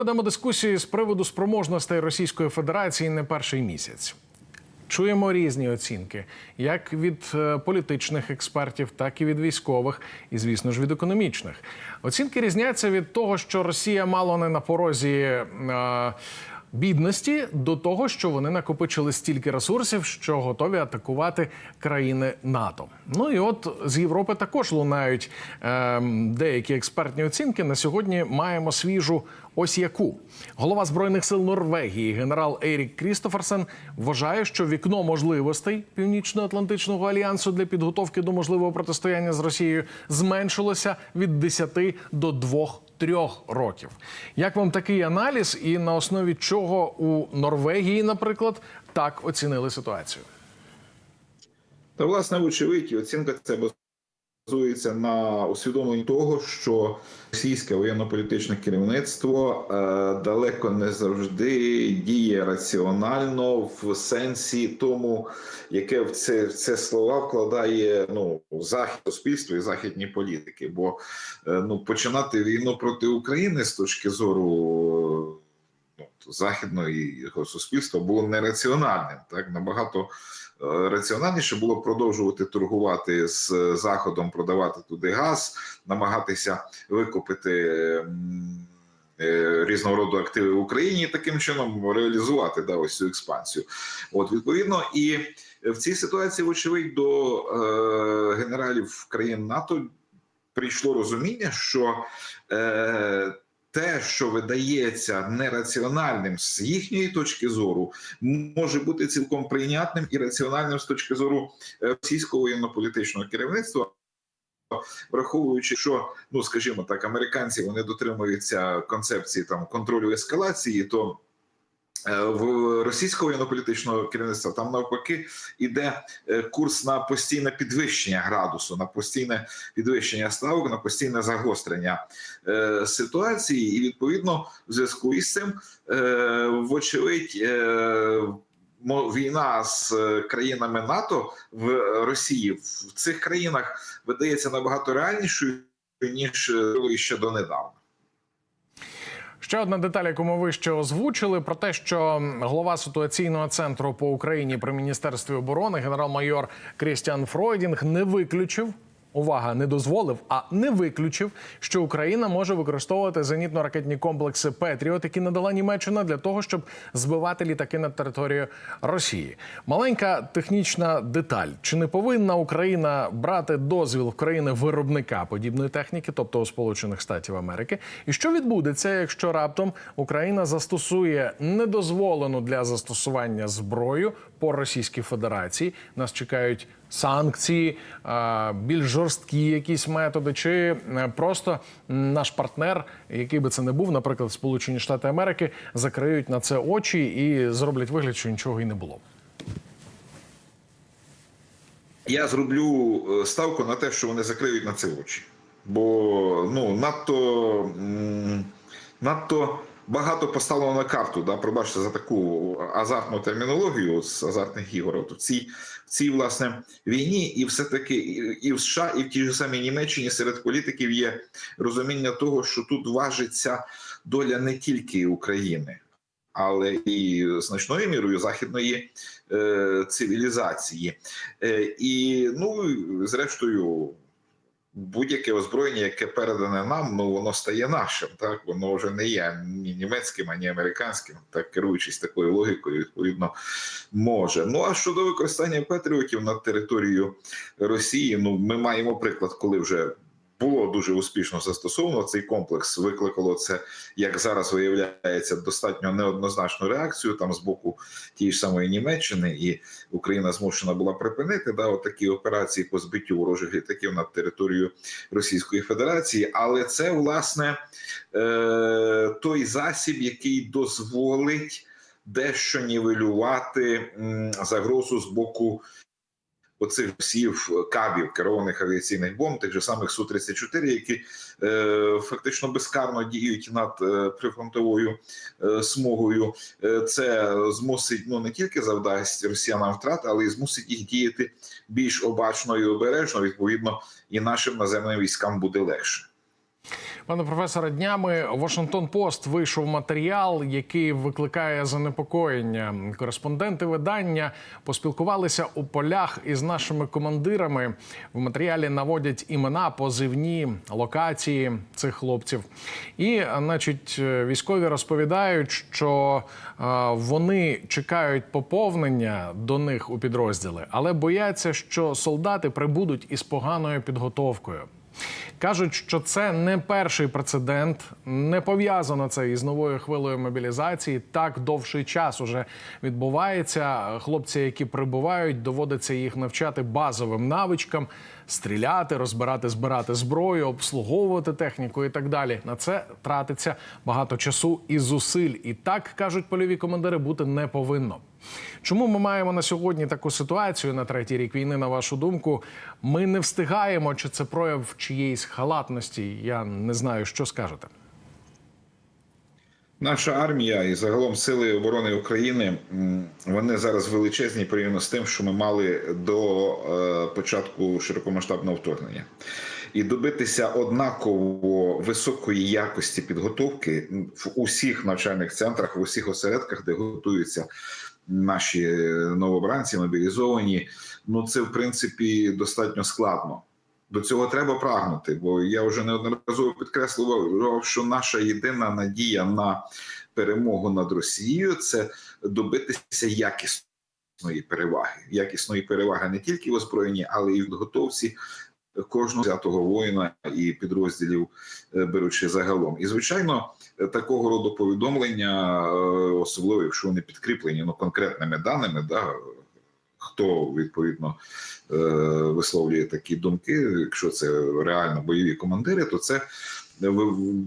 Ведемо дискусії з приводу спроможностей Російської Федерації не перший місяць. Чуємо різні оцінки, як від е, політичних експертів, так і від військових, і звісно ж від економічних. Оцінки різняться від того, що Росія мало не на порозі е, бідності, до того, що вони накопичили стільки ресурсів, що готові атакувати країни НАТО. Ну і от з Європи також лунають е, деякі експертні оцінки. На сьогодні маємо свіжу ось яку голова збройних сил Норвегії, генерал Ерік Крістоферсен, вважає, що вікно можливостей Північно-Атлантичного альянсу для підготовки до можливого протистояння з Росією зменшилося від 10 до 2-3 років. Як вам такий аналіз, і на основі чого у Норвегії, наприклад, так оцінили ситуацію? Та власне, вочевидь, оцінка це базується на усвідомленні того, що російське воєнно-політичне керівництво е, далеко не завжди діє раціонально в сенсі тому, яке в це, в це слова вкладає ну захід суспільство і західні політики. Бо е, ну починати війну проти України з точки зору. Ну, західного суспільства було нераціональним, так набагато е, раціональніше було продовжувати торгувати з заходом, продавати туди газ, намагатися викупити е, різного роду активи в Україні і таким чином реалізувати да, ось цю експансію. От відповідно, і в цій ситуації, вочевидь, до е, генералів країн НАТО прийшло розуміння, що е, те, що видається нераціональним з їхньої точки зору, може бути цілком прийнятним і раціональним з точки зору е, російського воєнно-політичного керівництва. Враховуючи, що ну скажімо так, американці вони дотримуються концепції там контролю ескалації, то в російського воєнно-політичного керівництва там навпаки іде е, курс на постійне підвищення градусу, на постійне підвищення ставок, на постійне загострення е, ситуації, і відповідно в зв'язку із цим, е, вочевидь, е, війна з е, країнами НАТО в Росії в цих країнах видається набагато реальнішою ніж е, було ще донедавна. Ще одна деталь, яку ми вище озвучили, про те, що голова ситуаційного центру по Україні при міністерстві оборони генерал-майор Крістіан Фройдінг не виключив. Увага, не дозволив, а не виключив, що Україна може використовувати зенітно-ракетні комплекси Петріот, які надала Німеччина для того, щоб збивати літаки над територією Росії. Маленька технічна деталь: чи не повинна Україна брати дозвіл країни виробника подібної техніки, тобто у Сполучених Штатів Америки? І що відбудеться, якщо раптом Україна застосує недозволену для застосування зброю по Російській Федерації? Нас чекають санкції, більш жорсткі якісь методи, чи е, просто наш партнер, який би це не був, наприклад, Сполучені Штати Америки, закриють на це очі і зроблять вигляд, що нічого і не було. Я зроблю е, ставку на те, що вони закриють на це очі. Бо ну надто, надто багато поставлено на карту. Да, пробачте за таку азартну термінологію з азартних ігор. От в цій, в цій власне війні, і все-таки і, і в США, і в тій ж самій Німеччині серед політиків є розуміння того, що тут важиться доля не тільки України. Але і значною мірою західної е, цивілізації, е, і ну зрештою, будь-яке озброєння, яке передане нам, ну воно стає нашим. Так воно вже не є ні німецьким, ані американським, так керуючись такою логікою, відповідно може. Ну а щодо використання патріотів над територією Росії, ну ми маємо приклад, коли вже. Було дуже успішно застосовано цей комплекс. Викликало це, як зараз виявляється, достатньо неоднозначну реакцію там з боку тієї ж самої Німеччини, і Україна змушена була припинити да, такі операції по збиттю ворожих літаків над територією Російської Федерації. Але це власне е, той засіб, який дозволить дещо нівелювати загрозу з боку оцих всіх кабів керованих авіаційних бомб, тих же самих су 34 які е, фактично безкарно діють над е, прифронтовою е, смугою. Е, це змусить ну не тільки завдасть росіянам втрат, але й змусить їх діяти більш обачно і обережно. Відповідно, і нашим наземним військам буде легше. Пане професоре, днями Вашингтон Пост вийшов матеріал, який викликає занепокоєння. Кореспонденти видання поспілкувалися у полях із нашими командирами. В матеріалі наводять імена, позивні, локації цих хлопців. І, значить, військові розповідають, що е, вони чекають поповнення до них у підрозділи, але бояться, що солдати прибудуть із поганою підготовкою. Кажуть, що це не перший прецедент, не пов'язано це із новою хвилею мобілізації. Так довший час уже відбувається. Хлопці, які прибувають, доводиться їх навчати базовим навичкам: стріляти, розбирати, збирати зброю, обслуговувати техніку і так далі. На це тратиться багато часу і зусиль. І так кажуть польові командири, бути не повинно. Чому ми маємо на сьогодні таку ситуацію на третій рік війни? На вашу думку, ми не встигаємо, чи це прояв чиєїсь халатності? Я не знаю, що скажете. Наша армія і загалом сили оборони України вони зараз величезні порівняно з тим, що ми мали до е, початку широкомасштабного вторгнення. І добитися однаково високої якості підготовки в усіх навчальних центрах, в усіх осередках, де готуються наші новобранці, мобілізовані. Ну це в принципі достатньо складно. До цього треба прагнути, бо я вже неодноразово підкреслював, що наша єдина надія на перемогу над Росією це добитися якісної переваги, якісної переваги не тільки в озброєнні, але і в підготовці кожного взятого воїна і підрозділів, е, беручи загалом. І звичайно, е, такого роду повідомлення, е, особливо якщо вони підкріплені ну конкретними даними, да хто відповідно висловлює такі думки. Якщо це реально бойові командири, то це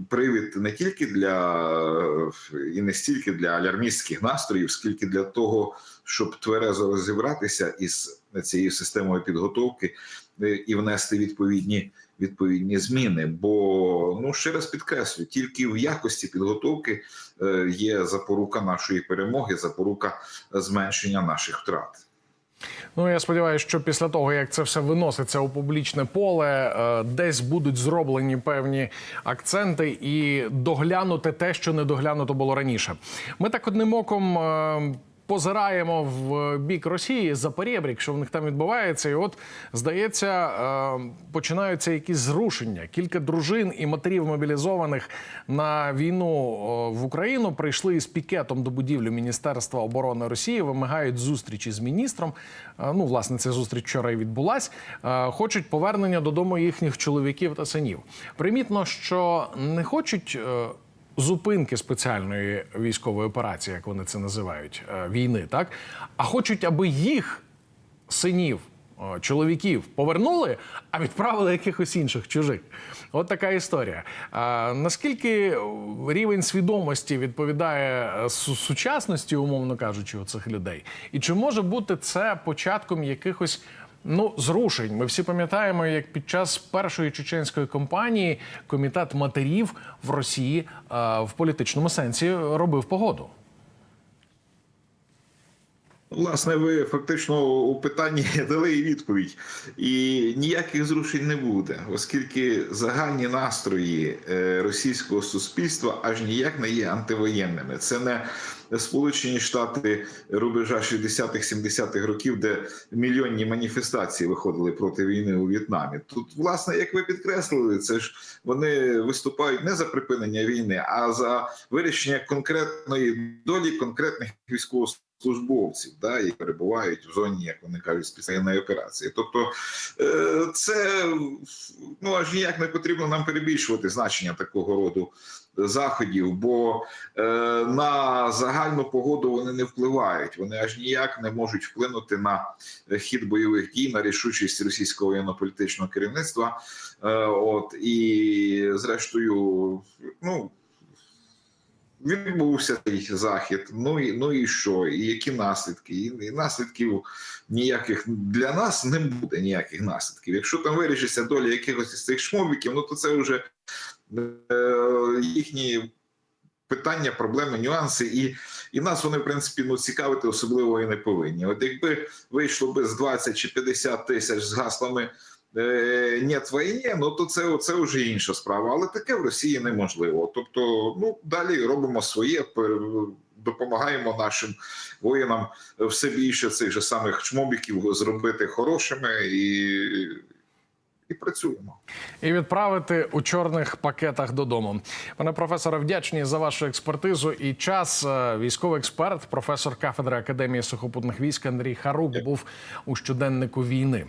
привід не тільки для і не стільки для алярмістських настроїв, скільки для того, щоб тверезо розібратися із цією системою підготовки е, і внести відповідні. Відповідні зміни, бо ну ще раз підкреслю, тільки в якості підготовки е, є запорука нашої перемоги, запорука зменшення наших втрат. Ну я сподіваюся, що після того, як це все виноситься у публічне поле, е, десь будуть зроблені певні акценти і доглянути те, що не доглянуто було раніше. Ми так одним оком. Позираємо в бік Росії за перебрік, що в них там відбувається, і от здається, е, починаються якісь зрушення. Кілька дружин і матерів мобілізованих на війну е, в Україну прийшли із пікетом до будівлі Міністерства оборони Росії, вимагають зустрічі з міністром. Е, Ну, власне, ця зустріч вчора і відбулась. Хочуть повернення додому їхніх чоловіків та синів. Примітно, що не хочуть. Е, зупинки спеціальної військової операції, як вони це називають, е, війни, так а хочуть, аби їх синів. Чоловіків повернули, а відправили якихось інших чужих. От така історія. А, наскільки рівень свідомості відповідає е, сучасності, умовно кажучи, у цих людей? І чи може бути це початком якихось Ну, зрушень. Ми всі пам'ятаємо, як під час першої чеченської кампанії комітет матерів в Росії е, в політичному сенсі робив погоду. Власне, ви фактично у питанні дали і відповідь, і ніяких зрушень не буде, оскільки загальні настрої е, російського суспільства аж ніяк не є антивоєнними. Це не Сполучені Штати рубежа 60-х-70-х років, де мільйонні маніфестації виходили проти війни у В'єтнамі. Тут, власне, як ви підкреслили, це ж вони виступають не за припинення війни, а за вирішення конкретної долі конкретних військовослужбовців службовців, да, і перебувають в зоні, як вони кажуть, спеціальної операції. Тобто е, це ну аж ніяк не потрібно нам перебільшувати значення такого роду заходів, бо е, на загальну погоду вони не впливають. Вони аж ніяк не можуть вплинути на хід бойових дій, на рішучість російського воєнно-політичного керівництва. Е, от і зрештою, ну. Відбувся цей захід. Ну і ну і що? І які наслідки? І, і наслідків ніяких для нас не буде ніяких наслідків. Якщо там вирішиться доля якихось із цих шмобіків, ну то це вже е, їхні питання, проблеми, нюанси, і і нас вони в принципі ну цікавити особливо і не повинні. От якби вийшло би з 20 чи 50 тисяч з гаслами «Нєт війні, ну то це, це вже інша справа. Але таке в Росії неможливо. Тобто, ну далі робимо своє, допомагаємо нашим воїнам все більше цих же самих чмобіків зробити хорошими і, і працюємо. і відправити у чорних пакетах додому. Пане професоре, вдячні за вашу експертизу і час. Е, Військовий експерт, професор кафедри академії сухопутних військ Андрій Харук був у щоденнику війни.